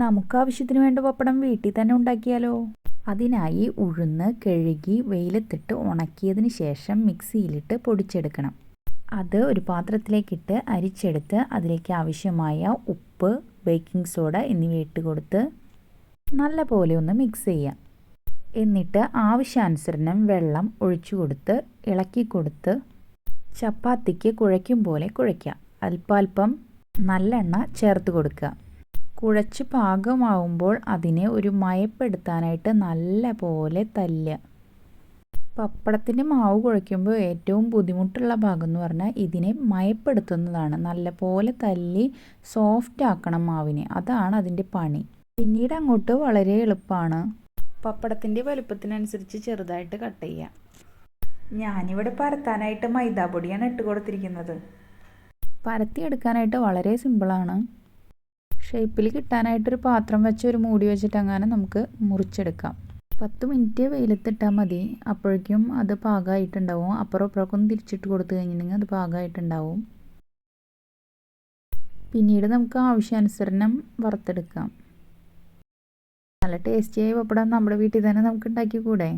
നമുക്ക് ആവശ്യത്തിന് വേണ്ട പപ്പടം വീട്ടിൽ തന്നെ ഉണ്ടാക്കിയാലോ? അതിനായി ഉഴുന്ന് കഴുകി വെയിലത്തിട്ട് ഉണക്കിയതിന് ശേഷം മിക്സിയിലിട്ട് പൊടിച്ചെടുക്കണം. അത് ഒരു പാത്രത്തിലേക്കിട്ട് അരിച്ചെടുത്ത് അതിലേക്ക് ആവശ്യമായ ഉപ്പ് ബേക്കിംഗ് സോഡ എന്നിവ ഇട്ട് കൊടുത്ത് നല്ല പോലെ ഒന്ന് മിക്സ് ചെയ്യാം. എന്നിട്ട് ആവശ്യാനുസരണം വെള്ളം ഒഴിച്ചു കൊടുത്ത് ഇളക്കി കൊടുത്ത് ചപ്പാത്തിക്ക് കുഴയ്ക്കും പോലെ കുഴയ്ക്കാം. അല്പാൽപ്പം നല്ലെണ്ണ ചേർത്ത് കൊടുക്കുക. കുഴച്ച് പാകമാവുമ്പോൾ അതിനെ ഒരു മയപ്പെടുത്താനായിട്ട് നല്ല പോലെ തല്ലുക പപ്പടത്തിന്റെ മാവ് കുഴയ്ക്കുമ്പോൾ ഏറ്റവും ബുദ്ധിമുട്ടുള്ള ഭാഗം എന്ന് പറഞ്ഞാൽ ഇതിനെ മയപ്പെടുത്തുന്നതാണ്. നല്ല പോലെ തല്ലി സോഫ്റ്റ് ആക്കണം മാവിനെ. അതാണ് അതിന്റെ പണി. പിന്നീട് അങ്ങോട്ട് വളരെ എളുപ്പമാണ്. പപ്പടത്തിന്റെ വലുപ്പത്തിനനുസരിച്ച് ചെറുതായിട്ട് കട്ട് ചെയ്യാം. ഞാനിവിടെ പരത്താനായിട്ട് മൈദാപ്പൊടിയാണ് ഇട്ട് കൊടുത്തിരിക്കുന്നത്. പരത്തിയെടുക്കാനായിട്ട് വളരെ സിമ്പിളാണ് ഷേപ്പിൽ കിട്ടാനായിട്ടൊരു പാത്രം വെച്ച് ഒരു മൂടി വെച്ചിട്ട് അങ്ങനെ നമുക്ക് മുറിച്ചെടുക്കാം. പത്ത് മിനിറ്റ് വെയിലത്തിട്ടാൽ മതി. അപ്പോഴേക്കും അത് പാകമായിട്ടുണ്ടാവും അപ്പുറം തിരിച്ചിട്ട് കൊടുത്തു കഴിഞ്ഞിട്ടുണ്ടെങ്കിൽ അത് പാകമായിട്ടുണ്ടാവും പിന്നീട് നമുക്ക് ആവശ്യാനുസരണം വറുത്തെടുക്കാം. നല്ല ടേസ്റ്റിയായി പപ്പടം നമ്മുടെ വീട്ടിൽ തന്നെ നമുക്ക് ഉണ്ടാക്കി കൂടെ